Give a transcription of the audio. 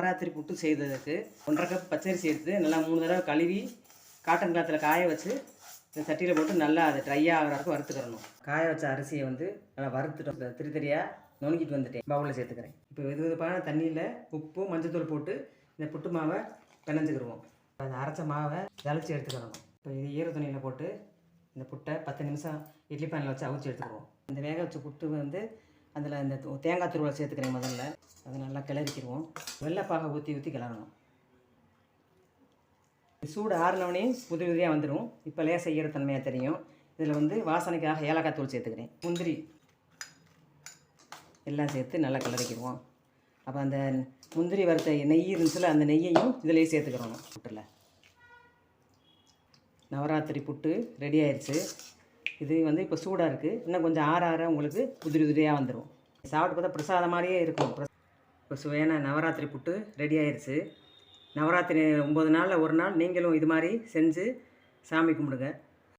நவராத்திரி புட்டு செய்ததுக்கு ஒன்றரை கப் பச்சரிசி எடுத்து நல்லா மூணு தடவை கழுவி காட்டன் கிளாத்தில் காய வச்சு இந்த சட்டியில் போட்டு நல்லா அது ட்ரை ஆகிற வரைக்கும் வறுத்துக்கிறணும் காய வச்ச அரிசியை வந்து நல்லா வறுத்துட்டு திரி திரியாக நுணுக்கிட்டு வந்துட்டேன். பவுலில் சேர்த்துக்கிறேன். இப்போ வெது வெதுப்பான தண்ணியில் உப்பு மஞ்சத்தூள் போட்டு இந்த புட்டு மாவை பிணைஞ்சிக்கிடுவோம். அந்த அரைச்ச மாவை ஜலிச்சு எடுத்துக்கிறணும் இப்போ இது ஈர துணியில் போட்டு இந்த புட்டை பத்து நிமிஷம் இட்லி பானில் வச்சு அவிச்சு எடுத்துக்குவோம் இந்த வேக வச்ச புட்டு வந்து அதில் இந்த தேங்காய் துருவலை சேர்த்துக்கிறேன் முதல்ல. அதை நல்லா கிளறிக்கிடுவோம். வெள்ளைப்பாக ஊற்றி ஊற்றி கிளறணும். சூடு ஆறினவனே புது புதியாக வந்துடும் இப்போ லேசாக ஈரத்தன்மையாக தெரியும். இதில் வந்து வாசனைக்காக ஏலக்காய் தூள் சேர்த்துக்கிறேன். முந்திரி எல்லாம் சேர்த்து நல்லா கிளறிக்கிடுவோம். அப்போ அந்த முந்திரி வறுத்த நெய் இருந்துச்சுல அந்த நெய்யையும் இதிலேயே சேர்த்துக்கிறோம் புட்டில். நவராத்திரி புட்டு ரெடி ஆயிடுச்சு. இது வந்து இப்போ சூடாக இருக்குது இன்னும் கொஞ்சம் ஆற ஆற உங்களுக்கு உதிரி உதிரியாக வந்துடும் சாப்பிட்டு பார்த்தா பிரசாதம் மாதிரியே இருக்கும். இப்போ சுவையான நவராத்திரி புட்டு ரெடி ஆயிடுச்சு நவராத்திரி ஒம்பது நாளில் ஒரு நாள் நீங்களும் இது மாதிரி செஞ்சு சாமி கும்பிடுங்க.